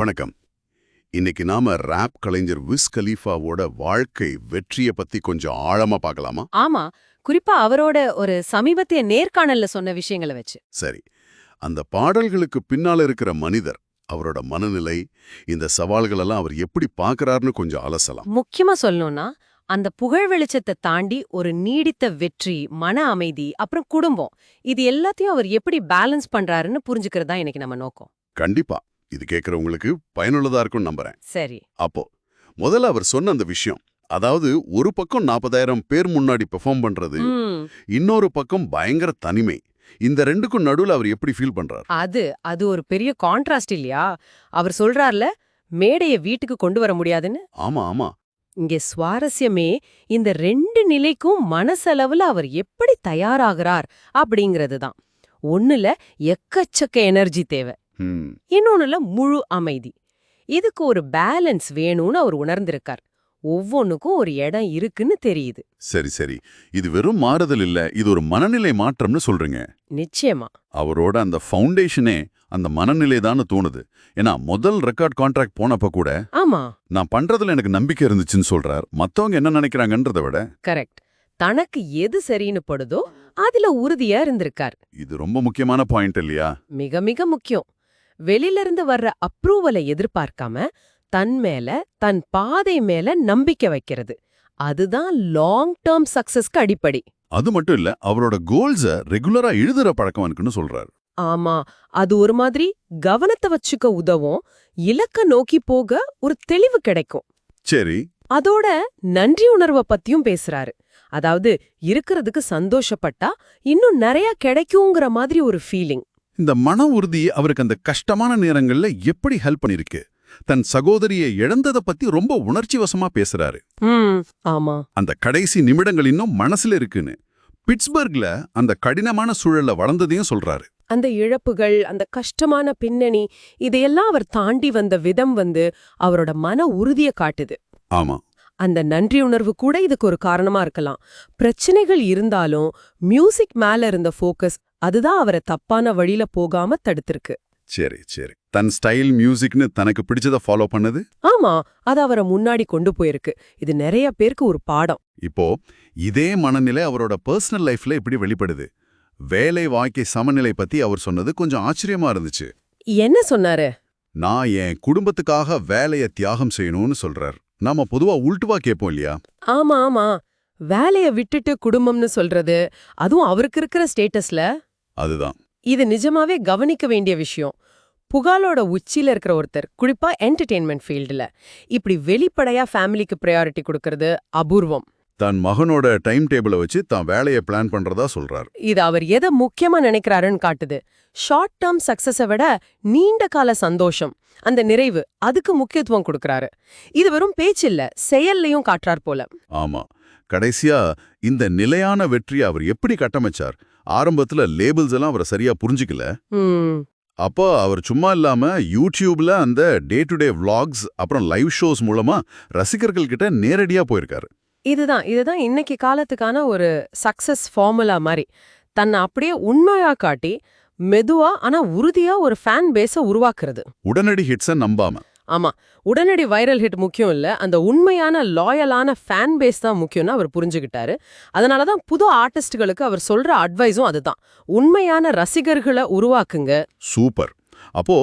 வணக்கம். இன்னைக்கு நாம ராப் கலைஞர் விஸ் கலீஃபாவோட வாழ்க்கை வெற்றிய பத்தி கொஞ்சம் ஆழமா பார்க்கலாமா? ஆமா. குறிப்பா அவரோட ஒரு சமீபத்திய நேர்காணல்ல சொன்ன விஷயங்களை வச்சு. சரி. அந்த பாடல்களுக்கு பின்னால இருக்கிற மனிதர் அவரோட மனநிலை இந்த சவால்கள் எல்லாம் அவர் எப்படி பார்க்கறாருன்னு கொஞ்சம் அலசலாம். முக்கியமா சொல்லணும்னா அந்த புகழ் வெளிச்சத்தை தாண்டி ஒரு நீடித்த வெற்றி மன அமைதி அப்புறம் குடும்பம் இது எல்லாத்தையும் அவர் எப்படி பேலன்ஸ் பண்றாருன்னு புரிஞ்சுக்கிறது தான் இன்னைக்கு நம்ம நோக்கம். கண்டிப்பா. இது கேட்கறவங்களுக்கு பயனுள்ளதா இருக்கும்னு நம்புறேன். சரி. அப்போ முதல்ல அவர் சொன்ன அந்த விஷயம் அதாவது ஒரு பக்கம் நாற்பதாயிரம் பேர் முன்னாடி பெர்ஃபார்ம் பண்றது இன்னொரு பக்கம் பயங்கர தனிமை. இந்த ரெண்டுக்கும் நடுவுல அவர் எப்படி ஃபீல் பண்றாரு? அது அது ஒரு பெரிய கான்ட்ராஸ்ட் இல்லையா? அவர் சொல்றார்ல மேடைய வீட்டுக்கு கொண்டு வர முடியாதுன்னு? ஆமா ஆமா. இங்கே சுவாரஸ்யமே இந்த ரெண்டு நிலைக்கும் மனசளவுல அவர் எப்படி தயாராகிறார் அப்படிங்கிறது தான் ஒண்ணுல எக்கச்சக்க எனர்ஜி தேவை. இன்னொன்னுல முழு அமைதி. இதுக்கு ஒரு பேலன்ஸ் வேணும்னு அவர் உணர்ந்திருக்கார். ஒவ்வொன்னுக்கும் ஒரு இடம் இருக்குன்னு தெரியுது. சரி சரி. இது வெறும் மாறுதல் இல்ல. இது ஒரு மனநிலை மாற்றம்னு சொல்றீங்க. நிச்சயமா. அவரோட அந்த ஃபவுண்டேஷனே அந்த மனநிலை தான் தோணுது. ஏன்னா முதல் ரெக்கார்ட் கான்ட்ராக்ட் போனப்ப கூட ஆமா. நான் பண்றதுல எனக்கு நம்பிக்கை இருந்துச்சுன்னு சொல்றார். மத்தவங்க என்ன நினைக்கிறாங்கன்றத விட கரெக்ட். தனக்கு எது சரின்னு படுதோ அதுல உறுதியா இருந்திருக்கார். இது ரொம்ப முக்கியமான பாயிண்ட் இல்லையா? மிக மிக முக்கியம். வெளியில இருந்து வர்ற அப்ரூவலை எதிர்பார்க்காம தன் மேல தன் பாதை மேல நம்பிக்கை வைக்கிறது. அதுதான் லாங் டேர்ம் சக்சஸ்க்கு அடிப்படை. அது மட்டும் இல்ல அவரோட கோல்ஸ ரெகுலரா எழுதுற பழக்கம் இருக்குன்னு சொல்றாரு. ஆமா அது ஒரு மாதிரி கவனத்தை வச்சுக்க உதவும் இலக்க நோக்கி போக ஒரு தெளிவு கிடைக்கும். சரி. அதோட நன்றி உணர்வை பத்தியும் பேசுறாரு. அதாவது இருக்கிறதுக்கு சந்தோஷப்பட்டா இன்னும் நிறைய கிடைக்குங்கிற மாதிரி ஒரு ஃபீலிங் இந்த மன உறுதி அவருக்கு அந்த கஷ்டமான நேரங்கள்ல எப்படி ஹெல்ப் பண்ணிருக்கு? தன் சகோதரியை இழந்தத பத்தி ரொம்ப உணர்ச்சி வசமா பேசுறாரு ஆமா. அந்த கடைசி நிமிடங்கள் இன்னும் மனசுல இருக்குன்னு பிட்ஸ்பர்க்ல அந்த கடினமான சூழல்ல வளர்ந்ததையும் சொல்றாரு. அந்த இழப்புகள் அந்த கஷ்டமான பின்னணி இதையெல்லாம் அவர் தாண்டி வந்த விதம் வந்து அவரோட மன உறுதியை காட்டுது. ஆமா. அந்த நன்றி உணர்வு கூட இதுக்கு ஒரு காரணமா இருக்கலாம். பிரச்சனைகள் இருந்தாலும் மியூசிக் மேல இருந்த ஃபோக்கஸ் அதுதான் அவரை தப்பான வழியில போகாம தடுத்திருக்கு. சரி சரி. தன் ஸ்டைல் மியூசிக்னு தனக்கு பிடிச்சத ஃபாலோ பண்ணது? ஆமா அது அவரை முன்னாடி கொண்டு போயிருக்கு. இது நிறைய பேருக்கு ஒரு பாடம். இப்போ இதே மனநிலை அவரோட பர்சனல் லைஃப்ல இப்படி வெளிப்படுது. வேலை வாழ்க்கை சமநிலை பத்தி அவர் சொன்னது கொஞ்சம் ஆச்சரியமா இருந்துச்சு. என்ன சொன்னாரு? நான் என் குடும்பத்துக்காக வேலைய தியாகம் செய்யணும்னு சொல்றார். நாம பொதுவா உள்ட்டுவா கேட்போம் இல்லையா? ஆமா ஆமா. வேலைய விட்டுட்டு குடும்பம்னு சொல்றது அதுவும் அவருக்கு இருக்கிற ஸ்டேட்டஸ்ல அதுதான். இது நிஜமாவே கவனிக்க வேண்டிய விஷயம். புகாலோட உச்சியில இருக்கிற ஒருத்தர் குறிப்பா என்டர்டெயின்மெண்ட் ஃபீல்டுல இப்படி வெளிப்படையா ஃபேமிலிக்கு ப்ரையாரிட்டி கொடுக்கறது அபூர்வம். தன் மகனோட டைம் டேபிளை வச்சு தான் வேலையை பிளான் பண்றதா சொல்றார். இது அவர் எதை முக்கியமா நினைக்கிறாருன்னு காட்டுது. ஷார்ட் டேர்ம் சக்சஸை விட நீண்ட கால சந்தோஷம் அந்த நிறைவு அதுக்கு முக்கியத்துவம் கொடுக்கறாரு. இது வெறும் பேச்சில்ல செயல்லையும் காட்டுறார் போல. ஆமா. கடைசியா இந்த நிலையான வெற்றியை அவர் எப்படி கட்டமைச்சார்? ஆரம்பத்துல லேபிள்ஸ் எல்லாம் அவரை சரியா புரிஞ்சுக்கல. அப்போ அவர் சும்மா இல்லாம யூடியூப்ல அந்த டே டு டே vlogs அப்புறம் லைவ் ஷோஸ் மூலமா ரசிகர்கள் கிட்ட நேரடியா போயிருக்காரு. இதுதான் இதுதான் இன்னைக்கு காலத்துக்கான ஒரு சக்சஸ் ஃபார்முலா மாதிரி. தன்னை அப்படியே உண்மையா காட்டி மெதுவா ஆனா உறுதியா ஒரு ஃபேன் பேஸ உருவாக்குறது. உடனடி ஹிட்ஸை நம்பாம. ஆமா உடனடி வைரல் ஹிட் முக்கியம் இல்ல. அந்த உண்மையான லாயலான ஃபேன் பேஸ் தான் முக்கியம்னு அவர் புரிஞ்சுக்கிட்டாரு அதனால தான் புது ஆர்டிஸ்டுகளுக்கு அவர் சொல்ற அட்வைஸும் அதுதான். உண்மையான ரசிகர்களை உருவாக்குங்க. சூப்பர். அப்போ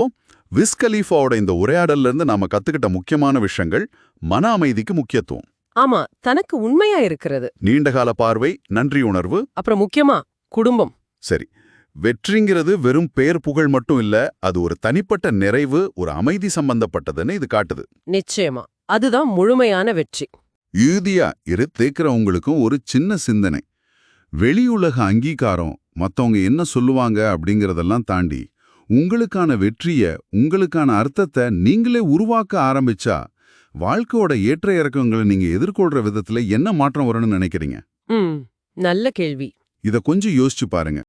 விஸ் கலீஃபாவோட இந்த உரையாடல்ல இருந்து நாம கத்துக்கிட்ட முக்கியமான விஷயங்கள் மன அமைதிக்கு முக்கியத்துவம். ஆமா தனக்கு உண்மையா இருக்கிறது. நீண்டகால பார்வை நன்றி உணர்வு. அப்புறம் முக்கியமா குடும்பம். சரி. வெற்றிங்கிறது வெறும் பேர் புகழ் மட்டும் இல்ல அது ஒரு தனிப்பட்ட நிறைவு ஒரு அமைதி சம்பந்தப்பட்டதுன்னு இது காட்டுது. நிச்சயமா. அதுதான் முழுமையான வெற்றி. இறுதியா இரு தேக்கிறவங்களுக்கும் ஒரு சின்ன சிந்தனை. வெளியுலக அங்கீகாரம் மத்தவங்க என்ன சொல்லுவாங்க அப்படிங்கறதெல்லாம் தாண்டி உங்களுக்கான வெற்றிய உங்களுக்கான அர்த்தத்தை நீங்களே உருவாக்க ஆரம்பிச்சா வாழ்க்கையோட ஏற்ற இறக்கங்களை நீங்க எதிர்கொள்ற விதத்துல என்ன மாற்றம் வரும்னு நினைக்கிறீங்க? நல்ல கேள்வி. இத கொஞ்சம் யோசிச்சு பாருங்க.